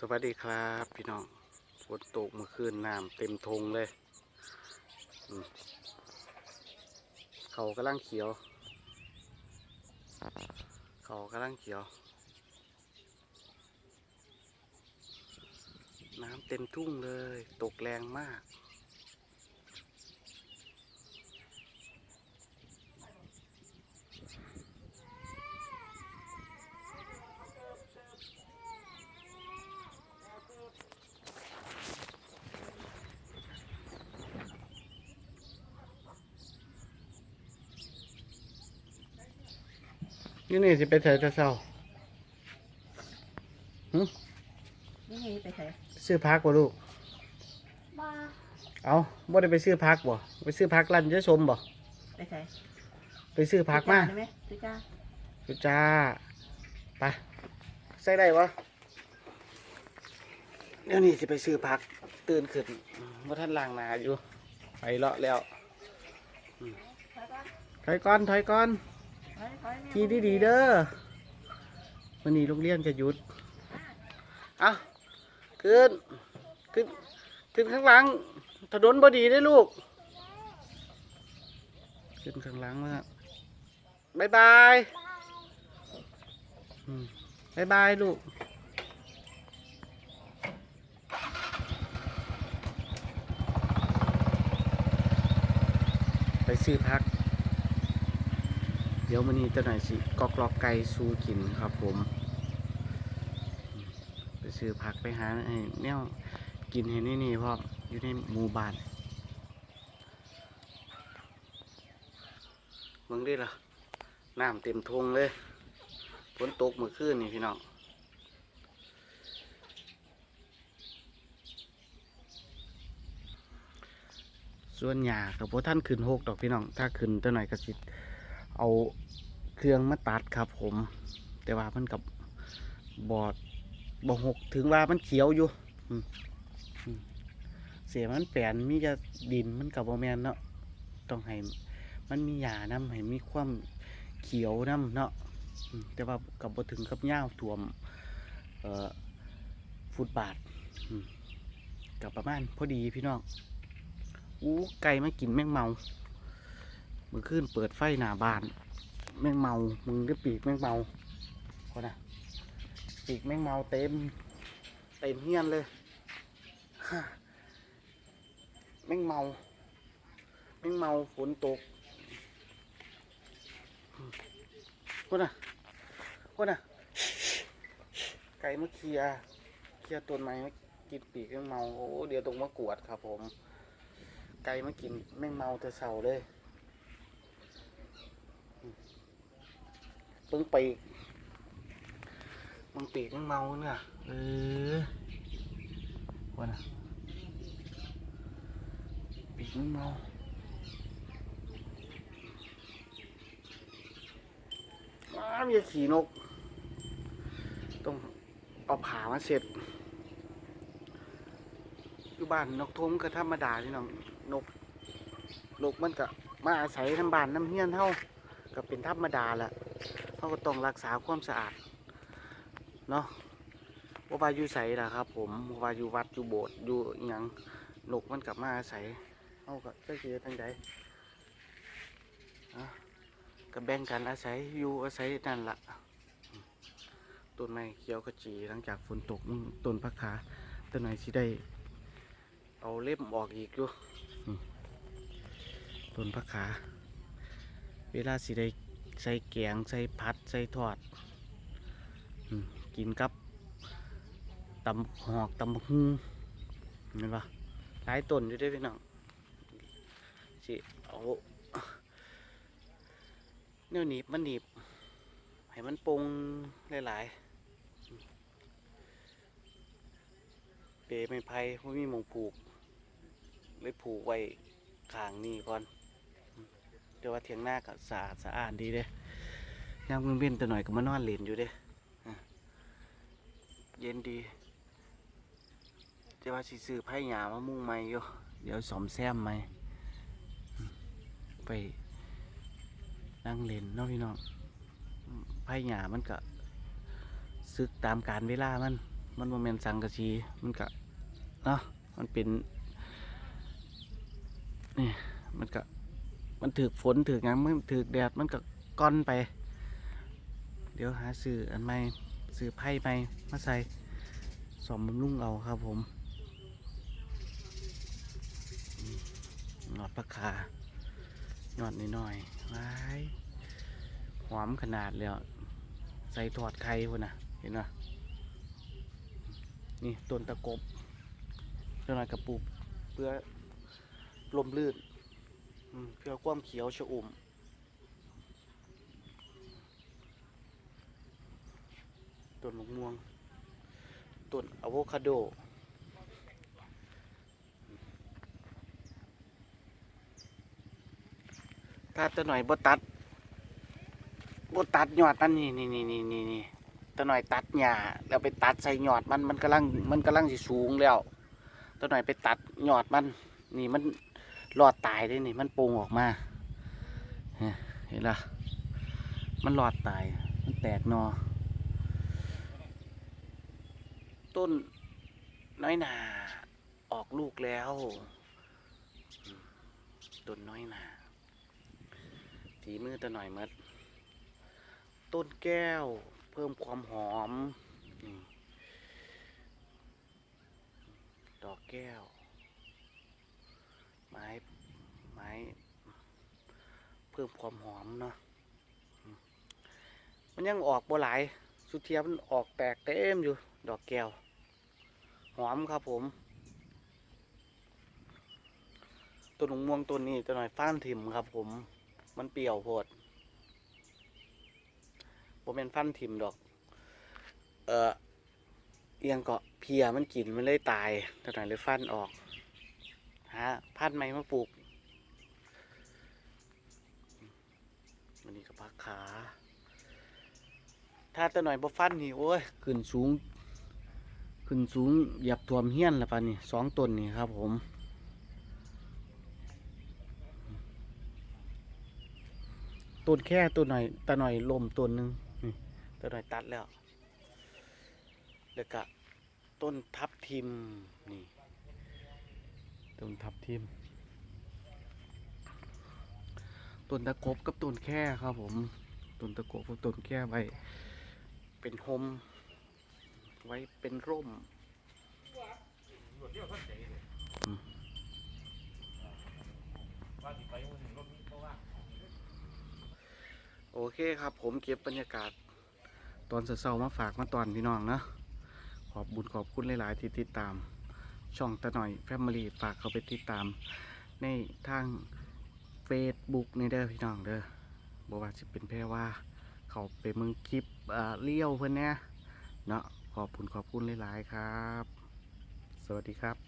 สวัสดีครับพี่น้องฝนตกเมื่อคืนน้ำเต็มทงเลย เขากำลังเขียว เขากำลังเขียว น้ำเต็มทุ่งเลย ตกแรงมาก นี่นี่สิไปใส่ตะเศร้านี่ไงไปใส่ซื้อพักบ่ลูกบ้าเอาบ่ได้ไปซื้อพักบ่ ไปซื้อพักร้านเจ๊ชมบ่ ไปใส่ไปซื้อพักมาได้ไหมจุจ้าจุจ้า ไป ใส่ได้วะเดี๋ยวนี้สิไปซื้อพัก ตื่นขึ้นว่าท่านล้างหนาอยู่ ไปเลาะแล้ว ถอยก่อน ถอยก่อน ที่ดีๆเด้อวันนี้โรงเรียนจะหยุดเอาขึ้น ขึ้น ขึ้นข้างหลัง ถนนบดีได้ลูก ขึ้นข้างหลังมาบายบายบายบายลูกไปซื้อพัก ดี๋ยวมันนี้จะหน่อยสิกอกลอกไก่สู้กินครับผมไปซื้อผักไปหาไอ้แนวกินเห็นนี่นี่พ่ออยู่ในหมู่บ้านมึงได้ล่ะน้ำเต็มทงเลยฝนตกเมื่อคืนนี่พี่น้องส่วนหยากับพวท่านขึ้นหกดอกพี่น้อง ถ้าขึ้นจะหน่อยก็สิเอา เครื่องมาตัดครับผม แต่ว่ามันกับบอดบอหกถึงว่ามันเขียวอยู่เสียมันแปลนมีจะดินมันกับบอแมนเนาะต้องให้มันมีหญ้านํให้มีความเขียวนํเนาะแต่ว่ากับบถึงกับย่าวท่วมฟุตบาทกับประมาณพอดีพี่น้องอู้ไก่มากินแมงเมา เมื่อคืนเปิดไฟหน้าบ้าน แมงเมา มึงได้ปีกแมงเมาคนน่ะปีกแมงเมาเต็ม เต็มเฮียนเลยแมงเมาแมงเมาฝนตกคนน่ะคนน่ะไก่มาเคียเคลียร์ต้นไม้มากินปีกแมงเมา โอ้ เดี๋ยวต้องมากวดครับผม ไก่มากินแมงเมาแต่เสาเลย ปึ้งปีกมึงปีกมึงเมาเนี่ยเออวันนะปีกมึงเมาอ้ามีขี่นก ต้องเอาผามาเสร็จอยู่บ้านนกทมก็ธรรมดาที่น้องนกนกมันก็มาอาศัยน้ำบานน้ำเฮียนเท่าก็เป็นธรรมดาแหละ เขาก็ต้องรักษาความสะอาดเนาะว่าว่าอยู่ใสล่ะครับ ผมว่าอยู่วัดอยู่โบสถ์อยู่อหยังนกมันกลับมาอาศัยเขาก็จะเสียทางใดอะก็แบ่งกันอาศัยอยู่อาศัยนั่นละต้นไม้เขียวขจีหลังจากฝนตกมึงต้นพักขาต้นไหนสิได้ เอาเล็บออกอีกอยู่ต้นพักขา เวลาสิได้ ใส่แกงใส่ผัด ใส่ทอดอกินกับตำหอกตำบักฮึ่งเห็นปะหลายต้นอยู่ด้วยพี่น้องสิเอาเนื้อหนีบมันหนีบให้มันปรุงหลายๆเปรย์ไม้ไผ่ไม่มีมงผูก เลยผูกไว้ข้างนี้ก่อน แต่ว่าเทียงหน้าก็สะอาดสะอาดดีเด้ยามเว้นๆแต่หน่อยก็มานอนเล่นอยู่เด้เย็นดีแต่ว่าสิซื้อไผ่หยามามุ่งใหม่อยู่เดี๋ยวสอมแซมใหม่อืมไปนั่งเล่นเนาะพี่น้องไผ่หยามันก็ซึกตามการเวลามัน มันโมเมนสังกะสีมันกะเนาะมันเป็นนี่มันกะ มันถือฝนถือหยังมันถือแดดมันกะก้อนไป เดี๋ยวหาซื้ออันใหม่ซื้อไพ่ใหม่มาใส่สอมบำรุงเอาครับผมหนอดปลาคาหนอดนิดหน่อยๆว้ายหอมขนาดแล้ว ใส่ถอดไข่พุ่นนะเห็นไหมนี่ต้นตะกบเพื่อหน่อยกระปุกเพื่อลมลื่น เพื่อความเขียวชอุ่มต้นมะม่วงต้นอะโวคาโดถ้าตัวหน่อยบ่ตัดบ่ตัดยอดมันนี่นี่นี่นี่นี่นี่ตัวหน่อยตัดหญ้าแล้วไปตัดใส่ยอดมันมันกำลังมันกำลังสิสูงแล้วตัวหน่อยไปตัดยอดมันนี่มัน รอดตายได้นี่ มันโป่งออกมาเห็นเห็นละมันรอดตาย มันแตกนอ ต้นน้อยหนาออกลูกแล้ว ต้นน้อยหนาถีมือตะหน่อยหมดต้นแก้วเพิ่มความหอม ดอกแก้ว ไม้ไม้เพิ่มความหอมเนาะมันยังออกบ่หลายสุเทียมันออกแตกเต็มอยู่ ดอกแก้ว หอมครับผม ต้นมะม่วงต้นนี้จะหน่อยฟ้านถิ่มครับผม มันเปรี้ยวโพดผมเป็นฟันถิ่มดอก เออเอียงเกาะเพียมันกินมันเลยตายจะหน่อยเลยฟันออก หาพันธุ์ใหม่มาปลูกวันนี้ก็พักขา ถ้าตะหน่อยบ่ฟันนี่โอ้ยขึ้นสูง ขึ้นสูงหยียบท่วมเฮี้ยนล้วปะนี่สองต้นนี่ครับผมต้นแค่ต้นหน่อยตะหน่อยลมต้นหนึ่งตะหน่อยตัดแล้ว แล้วก็ต้นทับทิมนี่ ต้นทับทิมต้นตะกบกับต้นแค่ครับผมต้นตะกบกับต้นแค่ไว้เป็นโฮมไว้เป็นร่มโอเคครับ ผมเก็บบรรยากาศ ตอนเช้าๆมาฝากมาตอนพี่น้องนะขอบบุญขอบคุณหลาย ๆ ที่ติดตาม ช่องตะหน่อยแฟมิลี่ฝากเขาไปติดตาม ในทางเฟซบุ๊กนี่เด้อพี่น้องเด้อบอกว่าจะเป็นแพร่ว่า เขาไปเมืองคลิปอ่าเลี้ยวเพื่อนเนี่ยเนาะขอบคุณขอบคุณหลาย ๆ ครับ สวัสดีครับ